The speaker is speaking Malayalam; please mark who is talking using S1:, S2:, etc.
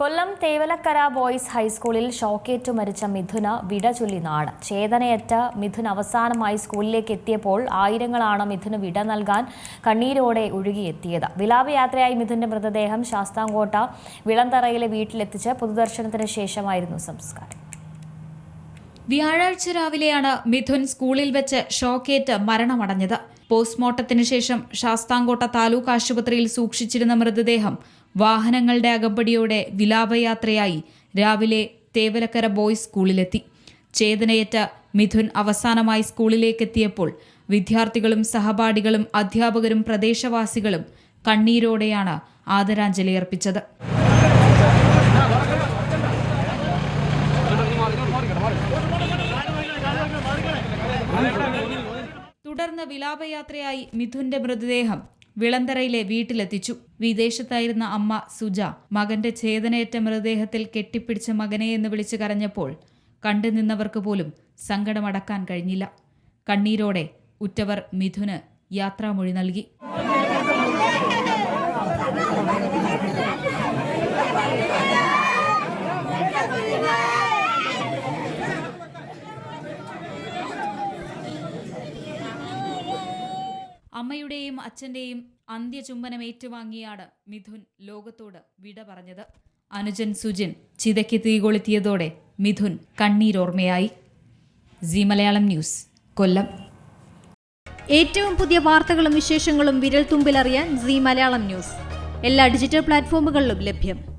S1: കൊല്ലം തേവലക്കര ബോയ്സ് ഹൈസ്കൂളിൽ ഷോക്കേറ്റ് മരിച്ച മിഥുന വിട ചൊല്ലി നാട്. ചേതനയറ്റ മിഥുൻ അവസാനമായി സ്കൂളിലേക്ക് എത്തിയപ്പോൾ ആയിരങ്ങളാണ് മിഥുന് വിട നൽകാൻ കണ്ണീരോടെ ഒഴുകിയെത്തിയത്. വിലാപയാത്രയായി മിഥുന്റെ മൃതദേഹം ശാസ്താംകോട്ട വിളന്തറയിലെ വീട്ടിലെത്തിച്ച് പൊതുദർശനത്തിന് ശേഷമായിരുന്നു സംസ്കാരം.
S2: വ്യാഴാഴ്ച രാവിലെയാണ് മിഥുൻ സ്കൂളിൽ വെച്ച് ഷോക്കേറ്റ് മരണമടഞ്ഞത്. പോസ്റ്റ്മോർട്ടത്തിന് ശേഷം ശാസ്താംകോട്ട താലൂക്ക് ആശുപത്രിയിൽ സൂക്ഷിച്ചിരുന്ന മൃതദേഹം വാഹനങ്ങളുടെ അകമ്പടിയോടെ വിലാപയാത്രയായി രാവിലെ തേവലക്കര ബോയ്സ് സ്കൂളിലെത്തി. ചേതനയേറ്റ മിഥുൻ അവസാനമായി സ്കൂളിലേക്കെത്തിയപ്പോൾ വിദ്യാർത്ഥികളും സഹപാഠികളും അധ്യാപകരും പ്രദേശവാസികളും കണ്ണീരോടെയാണ് ആദരാഞ്ജലി അർപ്പിച്ചത്. തുടർന്ന് വിലാപയാത്രയായി മിഥുന്റെ മൃതദേഹം വിളന്തറയിലെ വീട്ടിലെത്തിച്ചു. വിദേശത്തായിരുന്ന അമ്മ സുജ മകന്റെ ഛേദനയേറ്റ മൃതദേഹത്തിൽ കെട്ടിപ്പിടിച്ച മകനെ എന്ന് വിളിച്ചു കരഞ്ഞപ്പോൾ കണ്ടു നിന്നവർക്ക് പോലും സങ്കടമടക്കാൻ കഴിഞ്ഞില്ല. കണ്ണീരോടെ ഉറ്റവർ മിഥുന് യാത്രാമൊഴി നൽകി. അമ്മയുടെയും അച്ഛന്റെയും അന്ത്യചുംബനം ഏറ്റുവാങ്ങിയാണ് മിഥുൻ ലോകത്തോട് വിട പറഞ്ഞത്. അനുജൻ സുജിൻ ചിതയ്ക്ക് തീകൊളുത്തിയതോടെ Mithun കണ്ണീരോർമ്മയായി. Zee Malayalam news Kollam.
S3: ഏറ്റവും പുതിയ വാർത്തകളും വിശേഷങ്ങളും വിരൽ തുമ്പിലറിയാൻ സി മലയാളം ന്യൂസ്. എല്ലാ ഡിജിറ്റൽ പ്ലാറ്റ്ഫോമുകളിലും ലഭ്യം.